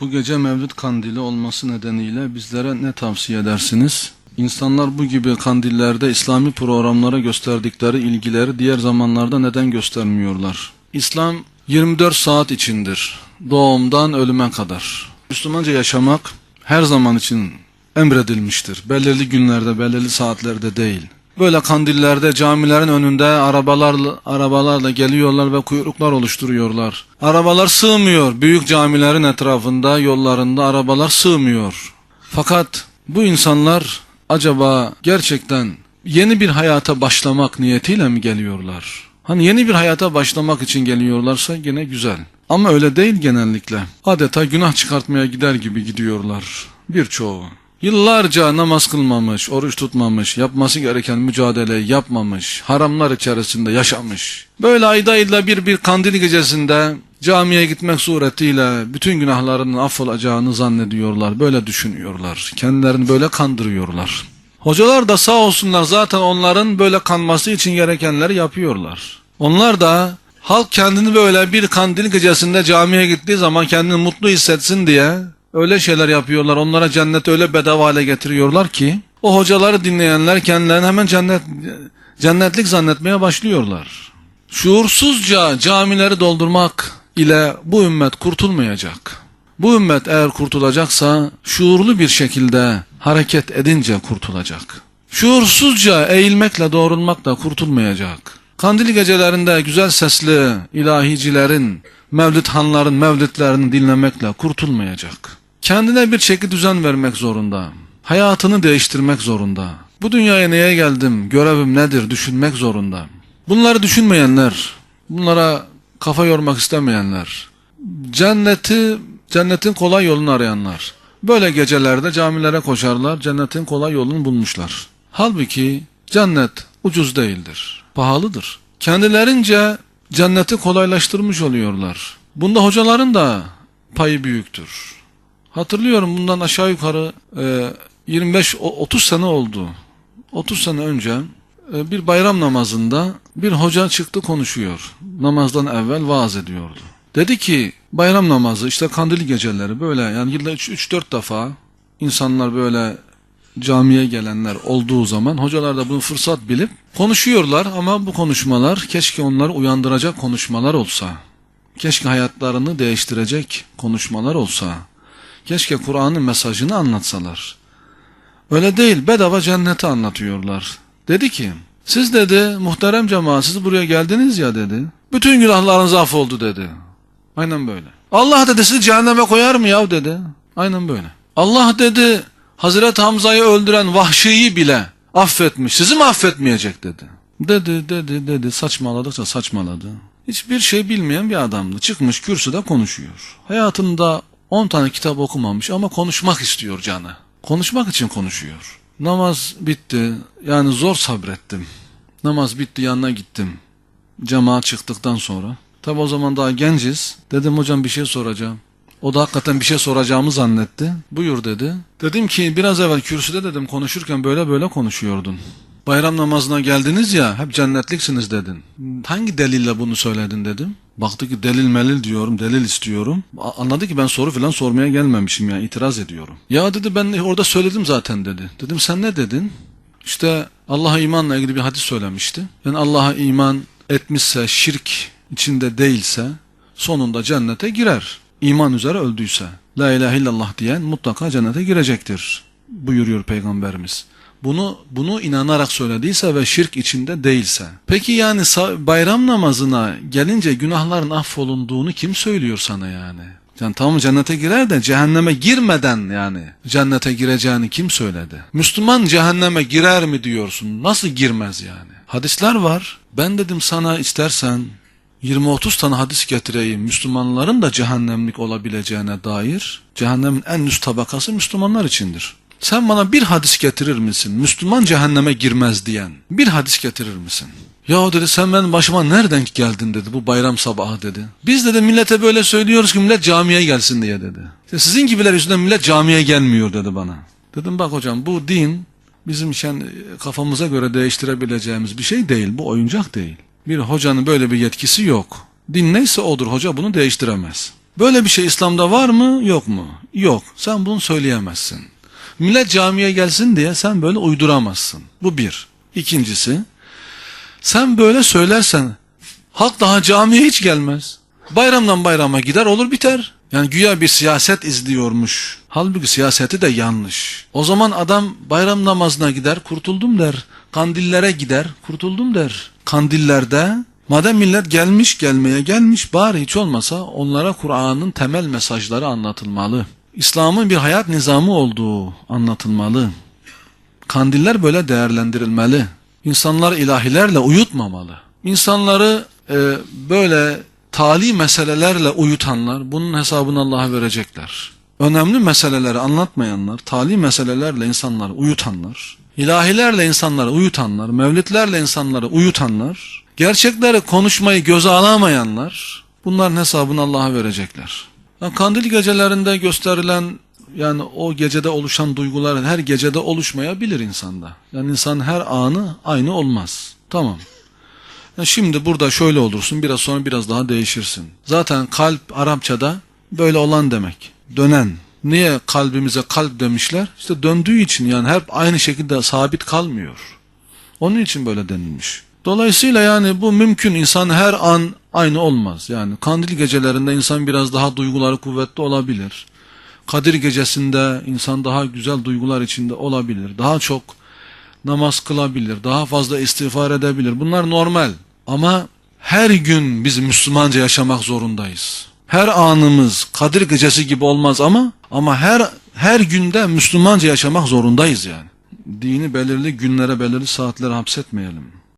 Bu gece Mevlüt Kandili olması nedeniyle bizlere ne tavsiye edersiniz? İnsanlar bu gibi kandillerde İslami programlara gösterdikleri ilgileri diğer zamanlarda neden göstermiyorlar? İslam 24 saat içindir. Doğumdan ölüme kadar. Müslümanca yaşamak her zaman için emredilmiştir. Belirli günlerde, belirli saatlerde değil. Böyle kandillerde camilerin önünde arabalarla, arabalarla geliyorlar ve kuyruklar oluşturuyorlar. Arabalar sığmıyor. Büyük camilerin etrafında, yollarında arabalar sığmıyor. Fakat bu insanlar acaba gerçekten yeni bir hayata başlamak niyetiyle mi geliyorlar? Hani yeni bir hayata başlamak için geliyorlarsa gene güzel. Ama öyle değil genellikle. Adeta günah çıkartmaya gider gibi gidiyorlar. Birçoğu. Yıllarca namaz kılmamış, oruç tutmamış, yapması gereken mücadeleyi yapmamış, haramlar içerisinde yaşamış. Böyle ayda ayda bir bir kandil gecesinde camiye gitmek suretiyle bütün günahlarının affolacağını zannediyorlar, böyle düşünüyorlar. Kendilerini böyle kandırıyorlar. Hocalar da sağ olsunlar zaten onların böyle kanması için gerekenleri yapıyorlar. Onlar da halk kendini böyle bir kandil gecesinde camiye gittiği zaman kendini mutlu hissetsin diye öyle şeyler yapıyorlar. Onlara cennet öyle bedava hale getiriyorlar ki o hocaları dinleyenler kendilerini hemen cennet cennetlik zannetmeye başlıyorlar. Şuursuzca camileri doldurmak ile bu ümmet kurtulmayacak. Bu ümmet eğer kurtulacaksa şuurlu bir şekilde hareket edince kurtulacak. Şuursuzca eğilmekle doğrulmakla kurtulmayacak. Kandil gecelerinde güzel sesli ilahicilerin, mevlidhanların mevlidlerini dinlemekle kurtulmayacak. Kendine bir çeki düzen vermek zorunda. Hayatını değiştirmek zorunda. Bu dünyaya neye geldim, görevim nedir düşünmek zorunda. Bunları düşünmeyenler, bunlara kafa yormak istemeyenler, cenneti, cennetin kolay yolunu arayanlar. Böyle gecelerde camilere koşarlar, cennetin kolay yolunu bulmuşlar. Halbuki cennet ucuz değildir, pahalıdır. Kendilerince cenneti kolaylaştırmış oluyorlar. Bunda hocaların da payı büyüktür. Hatırlıyorum bundan aşağı yukarı e, 25-30 sene oldu. 30 sene önce e, bir bayram namazında bir hoca çıktı konuşuyor. Namazdan evvel vaaz ediyordu. Dedi ki bayram namazı işte kandil geceleri böyle yani yılda 3-4 defa insanlar böyle camiye gelenler olduğu zaman hocalar da bunu fırsat bilip konuşuyorlar ama bu konuşmalar keşke onları uyandıracak konuşmalar olsa. Keşke hayatlarını değiştirecek konuşmalar olsa. Keşke Kur'an'ın mesajını anlatsalar. Öyle değil bedava cenneti anlatıyorlar. Dedi ki siz dedi muhterem cemaat siz buraya geldiniz ya dedi. Bütün günahlarınız affoldu dedi. Aynen böyle. Allah dedi sizi cehenneme koyar mı ya dedi. Aynen böyle. Allah dedi Hazreti Hamza'yı öldüren vahşiyi bile affetmiş. Sizi mi affetmeyecek dedi. Dedi dedi dedi saçmaladıkça saçmaladı. Hiçbir şey bilmeyen bir adamdı. Çıkmış kürsüde konuşuyor. Hayatında 10 tane kitap okumamış ama konuşmak istiyor canı. Konuşmak için konuşuyor. Namaz bitti. Yani zor sabrettim. Namaz bitti yanına gittim. Cemaat çıktıktan sonra. Tabi o zaman daha genciz. Dedim hocam bir şey soracağım. O da hakikaten bir şey soracağımı zannetti. Buyur dedi. Dedim ki biraz evvel kürsüde dedim konuşurken böyle böyle konuşuyordun. Bayram namazına geldiniz ya hep cennetliksiniz dedin. Hangi delille bunu söyledin dedim. Baktı ki delil melil diyorum, delil istiyorum. Anladı ki ben soru falan sormaya gelmemişim ya, itiraz ediyorum. Ya dedi ben orada söyledim zaten dedi. Dedim sen ne dedin? İşte Allah'a imanla ilgili bir hadis söylemişti. Yani Allah'a iman etmişse, şirk içinde değilse sonunda cennete girer. İman üzere öldüyse. La ilahe illallah diyen mutlaka cennete girecektir. Buyuruyor Peygamberimiz. Bunu bunu inanarak söylediyse ve şirk içinde değilse. Peki yani bayram namazına gelince günahların affolunduğunu kim söylüyor sana yani? Yani tamam cennete girer de cehenneme girmeden yani cennete gireceğini kim söyledi? Müslüman cehenneme girer mi diyorsun? Nasıl girmez yani? Hadisler var. Ben dedim sana istersen 20-30 tane hadis getireyim Müslümanların da cehennemlik olabileceğine dair. Cehennemin en üst tabakası Müslümanlar içindir. Sen bana bir hadis getirir misin? Müslüman cehenneme girmez diyen. Bir hadis getirir misin? Ya dedi sen benim başıma nereden geldin dedi bu bayram sabahı dedi. Biz dedi millete böyle söylüyoruz ki millet camiye gelsin diye dedi. Sizin gibiler yüzünden millet camiye gelmiyor dedi bana. Dedim bak hocam bu din bizim şen kafamıza göre değiştirebileceğimiz bir şey değil. Bu oyuncak değil. Bir hocanın böyle bir yetkisi yok. Din neyse odur hoca bunu değiştiremez. Böyle bir şey İslam'da var mı yok mu? Yok. Sen bunu söyleyemezsin. Millet camiye gelsin diye sen böyle uyduramazsın. Bu bir. İkincisi sen böyle söylersen halk daha camiye hiç gelmez. Bayramdan bayrama gider olur biter. Yani güya bir siyaset izliyormuş. Halbuki siyaseti de yanlış. O zaman adam bayram namazına gider kurtuldum der. Kandillere gider kurtuldum der. Kandillerde madem millet gelmiş gelmeye gelmiş bari hiç olmasa onlara Kur'an'ın temel mesajları anlatılmalı. İslam'ın bir hayat nizamı olduğu anlatılmalı. Kandiller böyle değerlendirilmeli. İnsanlar ilahilerle uyutmamalı. İnsanları e, böyle tali meselelerle uyutanlar bunun hesabını Allah'a verecekler. Önemli meseleleri anlatmayanlar, tali meselelerle insanları uyutanlar, ilahilerle insanları uyutanlar, mevlitlerle insanları uyutanlar, gerçekleri konuşmayı göze alamayanlar bunların hesabını Allah'a verecekler. Yani kandil gecelerinde gösterilen yani o gecede oluşan duygular her gecede oluşmayabilir insanda. Yani insan her anı aynı olmaz. Tamam. Ya şimdi burada şöyle olursun biraz sonra biraz daha değişirsin. Zaten kalp Arapçada böyle olan demek. Dönen. Niye kalbimize kalp demişler? İşte döndüğü için yani hep aynı şekilde sabit kalmıyor. Onun için böyle denilmiş. Dolayısıyla yani bu mümkün. İnsan her an aynı olmaz. Yani kandil gecelerinde insan biraz daha duyguları kuvvetli olabilir. Kadir gecesinde insan daha güzel duygular içinde olabilir. Daha çok namaz kılabilir. Daha fazla istiğfar edebilir. Bunlar normal. Ama her gün biz Müslümanca yaşamak zorundayız. Her anımız Kadir gecesi gibi olmaz ama ama her her günde Müslümanca yaşamak zorundayız yani. Dini belirli günlere, belirli saatlere hapsetmeyelim.